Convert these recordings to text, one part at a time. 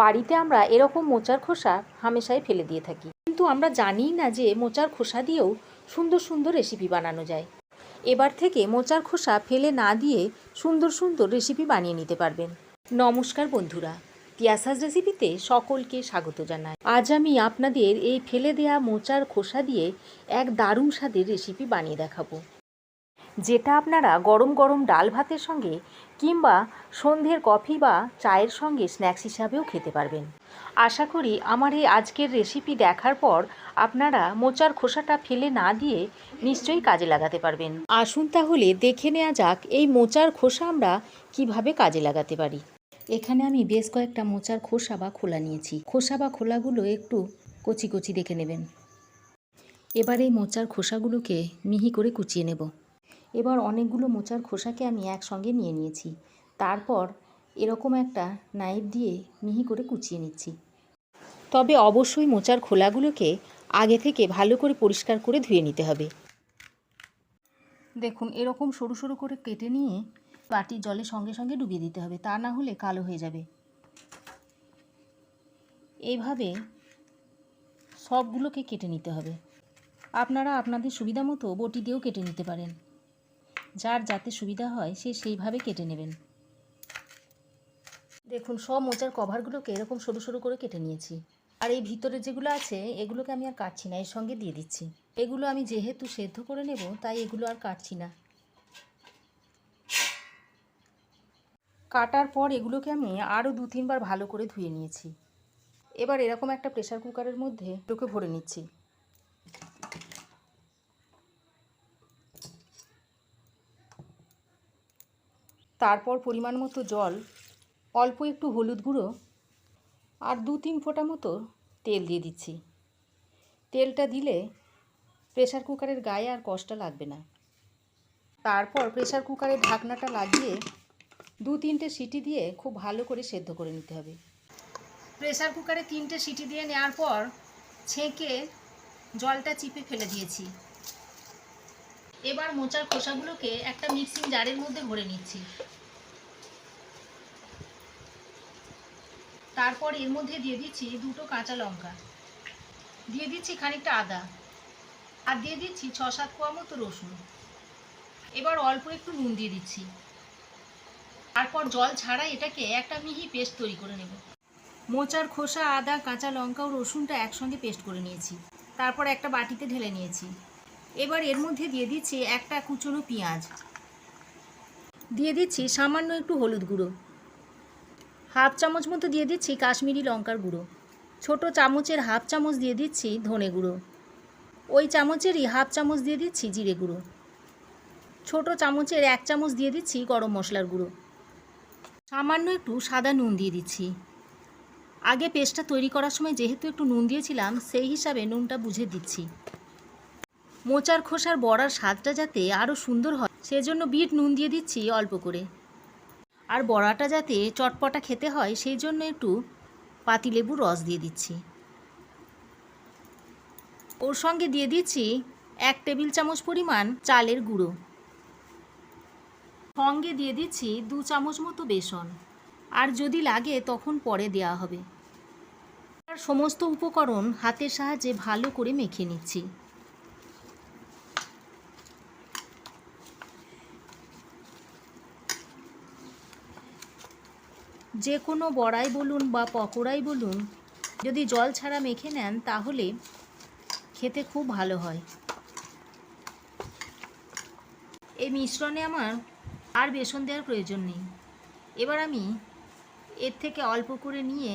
বাড়িতে আমরা এরকম মোচার খোসা হামেশাই ফেলে দিয়ে থাকি। কিন্তু আমরা জানিই না যে মোচার খোসা দিয়েও সুন্দর সুন্দর রেসিপি বানানো যায়। এবার থেকে মোচার খোসা ফেলে না দিয়ে সুন্দর সুন্দর রেসিপি বানিয়ে নিতে পারবেন। নমস্কার বন্ধুরা তিয়াসাস রেসিপিতে সকলকে স্বাগত জানাই। আজ আমি আপনাদের এই ফেলে দেয়া মোচার খোসা দিয়ে এক দারুণ স্বাদের রেসিপি বানিয়ে দেখাবো। যেটা আপনারা গরম গরম ডাল ভাতের সঙ্গে কিংবা সন্ধ্যের কফি বা চায়ের সঙ্গে স্ন্যাক্স হিসাবেও খেতে পারবেন। আশা করি আমার এই আজকের রেসিপি দেখার পর আপনারা মোচার খোসাটা ফেলে না দিয়ে নিশ্চয়ই কাজে লাগাতে পারবেন। আসুন তাহলে দেখে নেওয়া যাক এই মোচার খোসা আমরা কীভাবে কাজে লাগাতে পারি। এখানে আমি বেশ কয়েকটা মোচার খোসা বা খোলা নিয়েছি। খোসা বা খোলাগুলো একটু কচি কচি দেখে নেবেন। এবার এই মোচার খোসাগুলোকে মিহি করে কুচিয়ে নেব। এবার অনেকগুলো মোচার খোসাকে আমি একসঙ্গে নিয়ে নিয়েছি। তারপর এরকম একটা নাইফ দিয়ে মিহি করে কুচিয়ে নিচ্ছি। তবে অবশ্যই মোচার খোলাগুলোকে আগে থেকে ভালো করে পরিষ্কার করে ধুয়ে নিতে হবে। দেখুন, এরকম সরু সরু করে কেটে নিয়ে বাটির জলে সঙ্গে সঙ্গে ডুবিয়ে দিতে হবে। তা না হলে কালো হয়ে যাবে। এইভাবে সবগুলোকে কেটে নিতে হবে। আপনারা আপনাদের সুবিধা মতো বটি দিয়েও কেটে নিতে পারেন। যার যাতে সুবিধা হয়, সে সেইভাবে কেটে নেবেন। দেখুন, সব মোচার কভারগুলোকে এরকম সরু সরু করে কেটে নিয়েছি। আর এই ভিতরে যেগুলো আছে, এগুলোকে আমি আর কাটছি না, এর সঙ্গে দিয়ে দিচ্ছি। এগুলো আমি যেহেতু সেদ্ধ করে নেব, তাই এগুলো আর কাটছি না। কাটার পর এগুলোকে আমি আরও দু তিনবার ভালো করে ধুয়ে নিয়েছি। এবার এরকম একটা প্রেসার কুকারের মধ্যে এগুলোকে ভরে নিচ্ছি। তারপর পরিমাণ মতো জল, অল্প একটু হলুদ গুঁড়ো আর দু তিন ফোঁটা মতো তেল দিয়ে দিচ্ছি। তেলটা দিলে প্রেশার কুকারের গায়ে আর কষ্ট লাগবে না। তারপর প্রেশার কুকারের ঢাকনাটা লাগিয়ে দু তিনটে সিটি দিয়ে খুব ভালো করে সেদ্ধ করে নিতে হবে। প্রেসার কুকারে তিনটে সিটি দিয়ে নেওয়ার পর ছেঁকে জলটা চিপে ফেলে দিয়েছি। এবার মোচার খোসাগুলোকে একটা মিক্সিং জারের মধ্যে ভরে নিচ্ছি। তারপর এর মধ্যে দিয়ে দিচ্ছি দুটো কাঁচা লঙ্কা। দিয়ে দিচ্ছি খানিকটা আদা। আর দিয়ে দিচ্ছি ছ সাত কোয়া মতো রসুন। এবার অল্প একটু নুন দিয়ে দিচ্ছি। তারপর জল ছাড়া এটাকে একটা মিহি পেস্ট তৈরি করে নেব। মোচার খোসা, আদা, কাঁচা লঙ্কা ও রসুনটা একসঙ্গে পেস্ট করে নিয়েছি। তারপর একটা বাটিতে ঢেলে নিয়েছি। এবার এর মধ্যে দিয়ে দিচ্ছি একটা কুচনো পেঁয়াজ। দিয়ে দিচ্ছি সামান্য একটু হলুদ গুঁড়ো। হাফ চামচ মতো দিয়ে দিচ্ছি কাশ্মীরি লঙ্কার গুঁড়ো। ছোট চামচের হাফ চামচ দিয়ে দিচ্ছি ধনে গুঁড়ো। ওই চামচেরই হাফ চামচ দিয়ে দিচ্ছি জিরে গুঁড়ো। ছোট চামচের এক চামচ দিয়ে দিচ্ছি গরম মশলার গুঁড়ো। সামান্য একটু সাদা নুন দিয়ে দিচ্ছি। আগে পেস্টটা তৈরি করার সময় যেহেতু একটু নুন দিয়েছিলাম, সেই হিসাবে নুনটা বুঝে দিচ্ছি। মোচার খোসার বড়ার স্বাদটা যাতে আরও সুন্দর হয়, সেজন্য বিট নুন দিয়ে দিচ্ছি অল্প করে। আর বড়াটা যাতে চটপটা খেতে হয় সেই জন্য একটু পাতিলেবুর রস দিয়ে দিচ্ছি। ওর সঙ্গে দিয়ে দিচ্ছি এক টেবিল চামচ পরিমাণ চালের গুঁড়ো। সঙ্গে দিয়ে দিচ্ছি দু চামচ মতো বেসন। আর যদি লাগে, তখন পরে দেওয়া হবে। আর সমস্ত উপকরণ হাতের সাহায্যে ভালো করে মেখে নিচ্ছি। যে কোনো বড়াই বলুন বা পকোড়াই বলুন, যদি জল ছাড়া মেখে নেন তাহলে খেতে খুব ভালো হয়। এই মিশ্রণে আমার আর বেসন দেওয়ার প্রয়োজন নেই। এবার আমি এর থেকে অল্প করে নিয়ে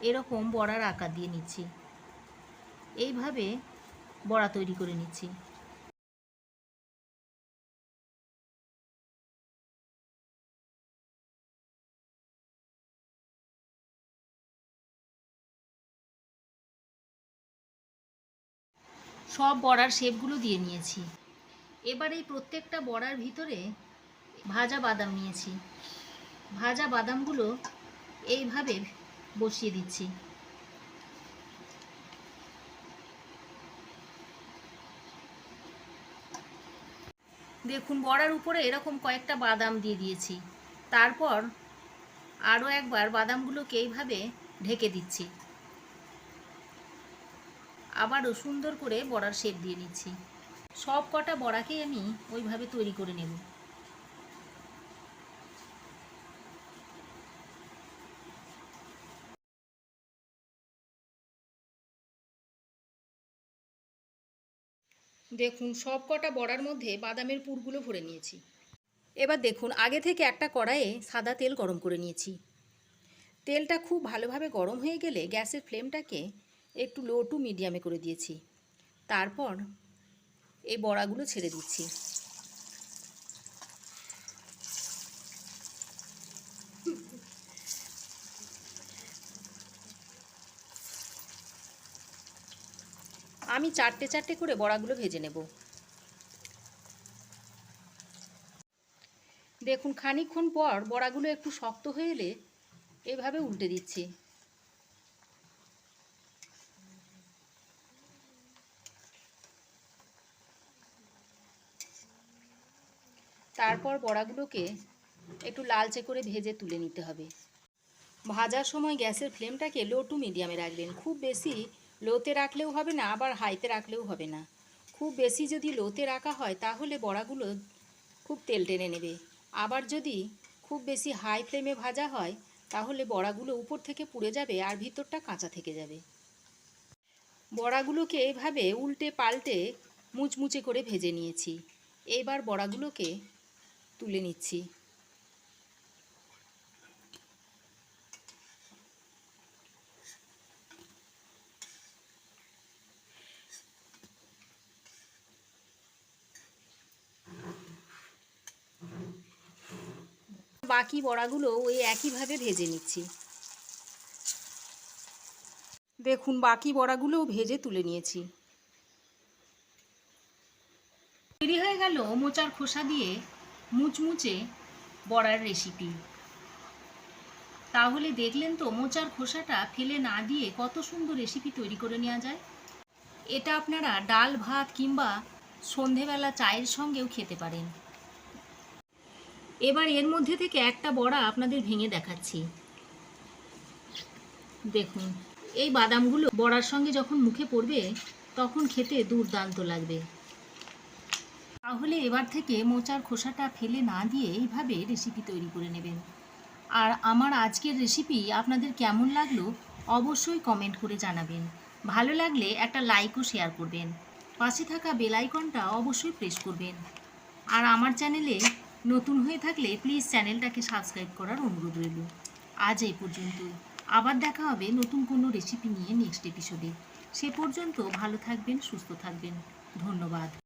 এরকম বড়ার আকার দিয়ে নিচ্ছি। এইভাবে বড়া তৈরি করে নিচ্ছি। সব বড়ার শেপগুলো দিয়ে নিয়েছি। এবার এই প্রত্যেকটা বড়ার ভিতরে ভাজা বাদাম নিয়েছি। ভাজা বাদামগুলো এইভাবে বসিয়ে দিচ্ছি। দেখুন, বড়ার উপরে এরকম কয়েকটা বাদাম দিয়ে দিয়েছি। তারপর আরও একবার বাদামগুলোকে এইভাবে ঢেকে দিচ্ছি। আবারও সুন্দর করে বড়ার শেপ দিয়ে নিচ্ছি। সব কটা বড়াকেই আমি ওইভাবে তৈরি করে নেব। দেখুন, সব কটা বড়ার মধ্যে বাদামের পুরগুলো ভরে নিয়েছি। এবার দেখুন, আগে থেকে একটা কড়াইয়ে সাদা তেল গরম করে নিয়েছি। তেলটা খুব ভালোভাবে গরম হয়ে গেলে গ্যাসের ফ্লেমটাকে একটু লো টু মিডিয়ামে করে দিয়েছি। তারপর এই বড়াগুলো ছেড়ে দিচ্ছি। আমি চারটে চারটে করে বড়াগুলো ভেজে নেব। দেখুন, খানিকক্ষণ পর বড়াগুলো একটু শক্ত হয়ে এলে এভাবে উল্টে দিচ্ছি। তারপর বড়াগুলোকে একটু লালচে করে ভেজে তুলে নিতে হবে। ভাজার সময় গ্যাসের ফ্লেমটাকে লো টু মিডিয়ামে রাখবেন। খুব বেশি লোতে রাখলেও হবে না, আবার হাইতে রাখলেও হবে না। খুব বেশি যদি লোতে রাখা হয়, তাহলে বড়াগুলো খুব তেল টেনে নেবে। আবার যদি খুব বেশি হাই ফ্লেমে ভাজা হয়, তাহলে বড়াগুলো উপর থেকে পুড়ে যাবে আর ভিতরটা কাঁচা থেকে যাবে। বড়াগুলোকে এইভাবে উল্টে পাল্টে মুচমুচে করে ভেজে নিয়েছি। এবার বড়াগুলোকে তুলে নিচ্ছি। বাকি বড়াগুলো ওই একইভাবে ভেজে নিচ্ছি। দেখুন, বাকি বড়াগুলোও ভেজে তুলে নিয়েছি। তৈরি হয়ে গেল মোচার খোসা দিয়ে মুচমুচে বড়ার রেসিপি তাহলে দেখলেন তো মোচার খোসাটা ফেলে না দিয়ে কত সুন্দর রেসিপি তৈরি করে নেওয়া যায়। এটা আপনারা ডাল, ভাত কিংবা সন্ধেবেলা চায়ের সঙ্গেও খেতে পারেন। এবার এর মধ্যে থেকে একটা বড়া আপনাদের ভেঙে দেখাচ্ছি। দেখুন, এই বাদামগুলো বড়ার সঙ্গে যখন মুখে পড়বে, তখন খেতে দুর্দান্ত লাগবে। তাহলে এবার থেকে মোচার খোসাটা ফেলে না দিয়ে এইভাবে রেসিপি তৈরি করে নেবেন। আর আমার আজকের রেসিপি আপনাদের কেমন লাগল অবশ্যই কমেন্ট করে জানাবেন। ভালো লাগলে একটা লাইকও শেয়ার করবেন। পাশে থাকা বেল আইকনটা অবশ্যই প্রেস করবেন। আর আমার চ্যানেলে নতুন হয়ে থাকলে প্লিজ চ্যানেলটাকে সাবস্ক্রাইব করার অনুরোধ রইল। আজ এই পর্যন্তই। আবার দেখা হবে নতুন কোনো রেসিপি নিয়ে নেক্সট এপিসোডে সে পর্যন্ত ভালো থাকবেন, সুস্থ থাকবেন। ধন্যবাদ।